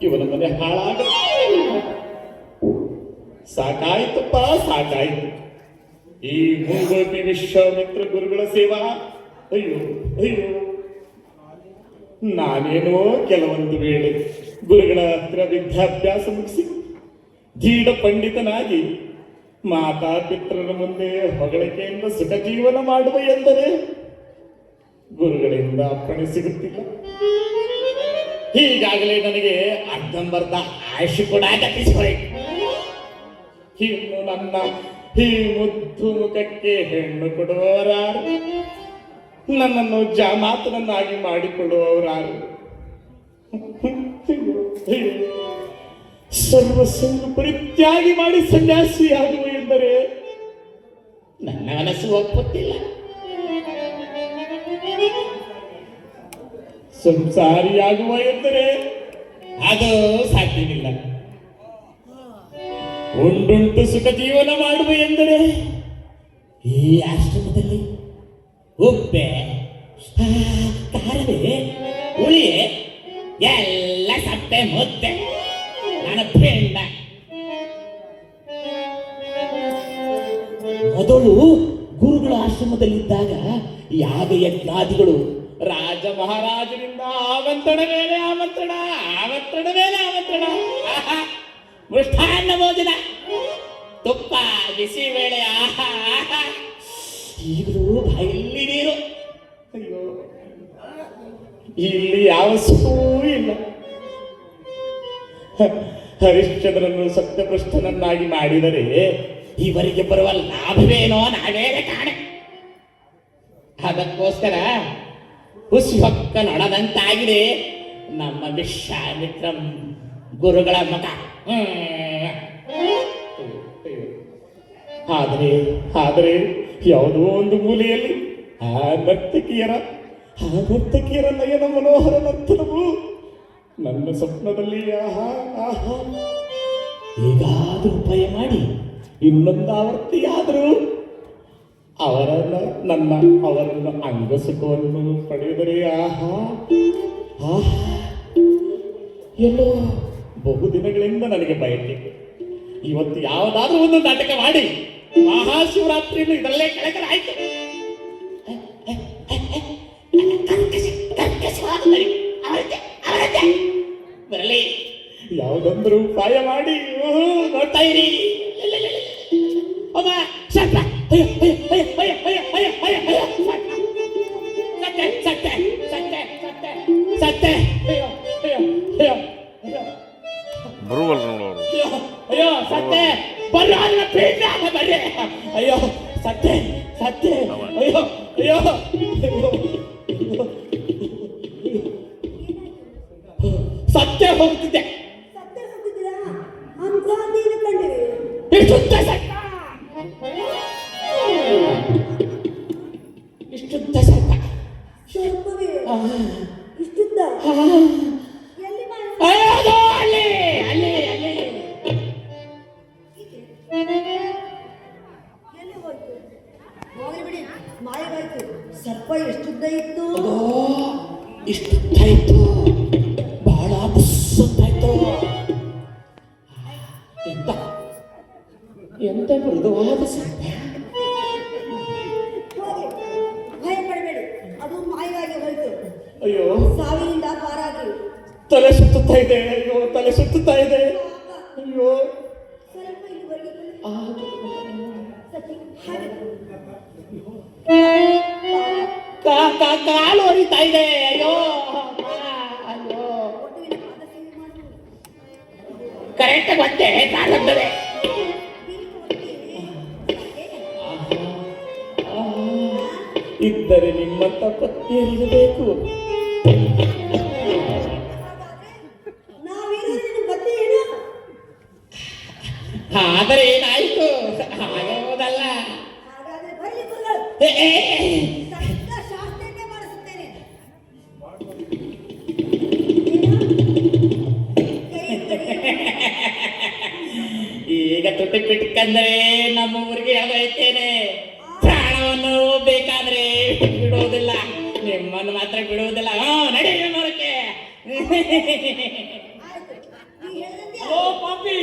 ಗುರುಗಳ ಮನೆ ಹಾಳಾಗ ಸಾಕಾಯ್ತಪ್ಪ, ಸಾಕಾಯ್ತು. ಈ ಮುಂಗೋಪಿ ವಿಶ್ವಾಮಿತ್ರ ಗುರುಗಳ ಸೇವಾ. ಅಯ್ಯೋ ಅಯ್ಯೋ. ನಾನೇನೋ ಕೆಲವೊಂದು ವೇಳೆ ಗುರುಗಳ ಹತ್ರ ವಿದ್ಯಾಭ್ಯಾಸ ಮುಗಿಸಿ ಧೀಡ ಪಂಡಿತನಾಗಿ ಮಾತಾಪಿತ್ರರ ಮುಂದೆ ಹೊಗಳಿಕೆಯಿಂದ ಸುಖ ಜೀವನ ಮಾಡುವ ಎಂದರೆ ಗುರುಗಳಿಂದ ಅಪ್ಪಣೆ ಸಿಗುತ್ತಿಲ್ಲ. ಹೀಗಾಗಲೇ ನನಗೆ ಅರ್ಧಂಬರ್ಧ ಆಯುಷ್ ಕೂಡ ತಪ್ಪಿಸಿಹೋಯ್ತು ಇನ್ನು ನನ್ನ ಹೀ ಮುದ್ದು ಮುಖಕ್ಕೆ ಹೆಣ್ಣು ಕೊಡುವವರಾರು. ನನ್ನನ್ನು ಜಾಮಾತನನ್ನಾಗಿ ಮಾಡಿಕೊಳ್ಳುವವರಾರು. ಸರ್ವಸ್ವನ್ನು ಪರಿತ್ಯಾಗಿ ಮಾಡಿ ಸನ್ಯಾಸಿಯಾಗುವ ಎಂದರೆ ನನ್ನ ಮನಸ್ಸು ಒಪ್ಪುತ್ತಿಲ್ಲ. ಸಂಸಾರಿಯಾಗುವ ಎಂದರೆ ಅದು ಸಾಧ್ಯವಿಲ್ಲ. ಉಂಡುಂಟು ಸುಖ ಜೀವನ ಮಾಡುವ ಎಂದರೆ ಈ ಆಶ್ರಮದಲ್ಲಿ ಉಪ್ಪೆ ಉಳಿಯೆ ಎಲ್ಲ ಸಪ್ಪೆ, ಮುದ್ದೆ. ನನ್ನ ಪಿಂಡ ಮೊದಲು ಗುರುಗಳ ಆಶ್ರಮದಲ್ಲಿದ್ದಾಗ ಯಾವ ಯಜ್ಞಾದಿಗಳು ರಾಜ ಮಹಾರಾಜರಿಂದ ಆಮಂತ್ರಣ ಮೇಲೆ ಆಮಂತ್ರಣ ಆಮಂತ್ರಣ ಮೇಲೆ ಆಮಂತ್ರಣ ಮೃಷ್ಟಾನ್ನ ಭೋಜನ. ತುಪ್ಪ, ಬಿಸಿ ವೇಳೆ ಆಹಾ ಇಲ್ಲಿ ನೀರು. ಅಯ್ಯೋ. ಇಲ್ಲಿ ಯಾವ ಸೂ ಇಲ್ಲ. ಹರಿಶ್ಚಂದ್ರನು ಸತ್ಯಪೃಷ್ಠನನ್ನಾಗಿ ಮಾಡಿದರೆ ಇವರಿಗೆ ಬರುವ ಲಾಭವೇನೋ ನಾವೇನೆ ಕಾಣೆ. ಅದಕ್ಕೋಸ್ಕರ ಹುಸಿ ಹೊಕ್ಕ ನೊಣದಂತಾಗಿದೆ ನಮ್ಮ ವಿಶ್ವಾಮಿತ್ರಂ ಗುರುಗಳ ಮಗ. ಆದರೆ ಆದರೆ ಯಾವುದೋ ಒಂದು ಮೂಲೆಯಲ್ಲಿ ಆ ನರ್ತಕಿಯರ ಆ ನರ್ತಕಿಯರ ನಯನ ಮನೋಹರ ನರ್ತನವು ನನ್ನ ಸ್ವಪ್ನದಲ್ಲಿ ಆಹಾ ಆಹಾ ಹೇಗಾದರೂ ಉಪಾಯ ಮಾಡಿ ಇನ್ನೊಂದು ಆವರ್ತಿಯಾದರೂ ಅವರನ್ನ ನನ್ನ ಅವರನ್ನು ಅಂಗಸಿಕೊಂಡು ಪಡೆದರೆ ಆಹಾ ಆಹಾ. ಎಲ್ಲೋ ಬಹುದಿನಗಳಿಂದ ನನಗೆ ಬಯಕೆ. ಇವತ್ತು ಯಾವುದಾದ್ರೂ ಒಂದು ನಾಟಕ ಮಾಡಿ. ಮಹಾಶಿವರಾತ್ರಿಯನ್ನು ಇದರಲ್ಲೇ ಕಳೆದರೆ ಬರಲಿ ಯಾವುದೊಂದು ಉಪಾಯ ಮಾಡಿ. ನೋಡ್ತಾ ಇರಿ. ಅಮ್ಮ ಅಯ್ಯೋ. ನನ್ನ ಪೀಠ ಬರ್ರಿ ಅಯ್ಯೋ ಸತ್ತೆ ಸತ್ತೆ ಅಯ್ಯೋ ಅಯ್ಯೋ ಸತ್ತೆ ಹೋಗ್ತಿದ್ದೆ ಸತ್ತೆ ಹೋಗ್ತಿದ್ದೀರಾ ಅಂತ ಕಂಡಿರಿ ಸುತ್ತ ಸತ್ತೆ ಸಾವಿನಿಂದ ಪಾರಾಗಿ. ತಲೆ ಸುತ್ತುತ್ತಾ ಇದೆ. ಅಯ್ಯೋ ತಲೆ ಸುತ್ತುತ್ತಾ ಇದೆ. ಅಯ್ಯೋ. ಸ್ವಲ್ಪ ಕಾಲು ಹೊಡಿತಾ ಇದೆ. ಅಯ್ಯೋ. ಅಯ್ಯೋ. ಕರೆಕ್ಟ್ ಬಂದೆ ಕಾಲು ಹೊಡ್ತದೆ ಇದ್ದರೆ ನಿಮ್ಮಂತ ಇರಬೇಕು ಆದರೆ ಏನಾಯ್ತು? ಹಾಗಾಗೋದಲ್ಲ ಈಗ ತುಟಿ ಬಿಟ್ಕಂದ್ರೆ ನಮ್ಮ ಊರಿಗೆ ಹೇಳ್ತೇನೆ ಪ್ರಾಣವನ್ನು ಬೇಕಾದ್ರೆ ಬಿಡೋದಿಲ್ಲ ನಿಮ್ಮನ್ನು ಮಾತ್ರ ಬಿಡುವುದಿಲ್ಲ. ಹಾ ನಡಿ ನೋಡಕ್ಕೆ ಓ ಪಾಪಿ.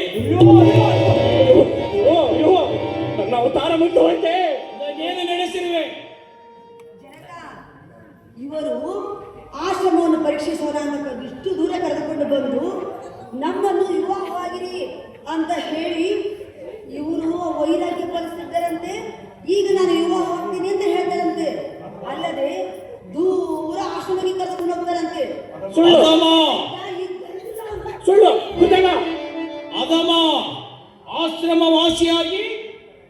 ಅದಮ ಆಶ್ರಮ ವಾಸಿಯಾಗಿ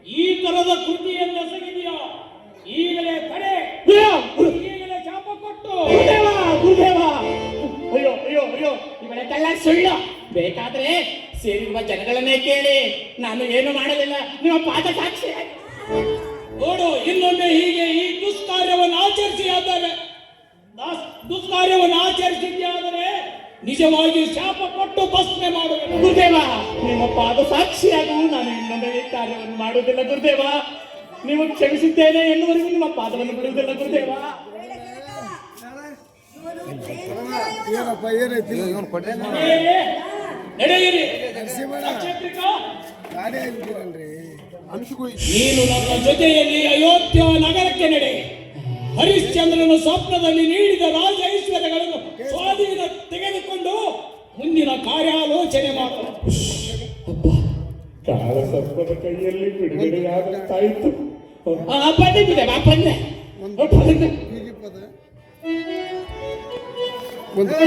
ಈ ತರದ ಕೃತಿಯನ್ನು ಎಸಗಿದೆಯಾ? ಈಗಲೇ ತಡೆ. ಈಗಲೇ ಶಾಪ ಕೊಟ್ಟು. ಗುರುದೇವ ಗುರುದೇವ. ಅಯ್ಯೋ ಅಯ್ಯೋ ಅಯ್ಯೋ. ಇವಳೆಲ್ಲ ಸುಳ್ಳು. ಬೇಕಾದ್ರೆ ಸೇರಿರುವ ಜನಗಳನ್ನೇ ಕೇಳಿ. ನಾನು ಏನು ಮಾಡಲಿಲ್ಲ? ನಿಮ್ಮ ಪಾದ ಸಾಕ್ಷಿ ನೋಡು ಇನ್ನೊಮ್ಮೆ ಹೀಗೆ ಈ ದುಷ್ಕಾರ್ಯವನ್ನು ಆಚರಿಸಿ ಆದರೆ ದುಷ್ಕಾರ್ಯವನ್ನು ಆಚರಿಸಿದ್ಯಾದರೆ ನಿಜವಾಗಿ ಶಾಪ ಕೊಟ್ಟು ಭಸ್ಮೆ ಮಾಡುವೆ ಗುರುದೇವ. ನಿಮ್ಮ ಪಾದ ಸಾಕ್ಷಿಯಾಗೂ ನಾನು ಇನ್ನೊಂದು ಕಾರ್ಯವನ್ನು ಮಾಡುವುದಿಲ್ಲ ಗುರುದೇವ. ನೀವು ಕ್ಷಮಿಸಿದ್ದೇನೆ ಎನ್ನುವರೆಗೂ ನಿಮ್ಮ ಪಾದವನ್ನು ಬಿಡುವುದಿಲ್ಲ ಗುರುದೇವ. ನೀನು ನನ್ನ ಜೊತೆಯಲ್ಲಿ ಅಯೋಧ್ಯ ನಗರಕ್ಕೆ ನಡೆ ಹರಿಶ್ಚಂದ್ರನ ಸ್ವಪ್ನದಲ್ಲಿ ನೀಡಿದ ರಾಜ ಸರ್ಪದ ಕೈಯಲ್ಲಿ ಬಿಡುಗಡೆಯಾಗುತ್ತಾಯಿತು ಬನ್ನಿ ಬಿಡೆ ಬಾ ಬನ್ನಿ. ಹೀಗೆ ಒಂದು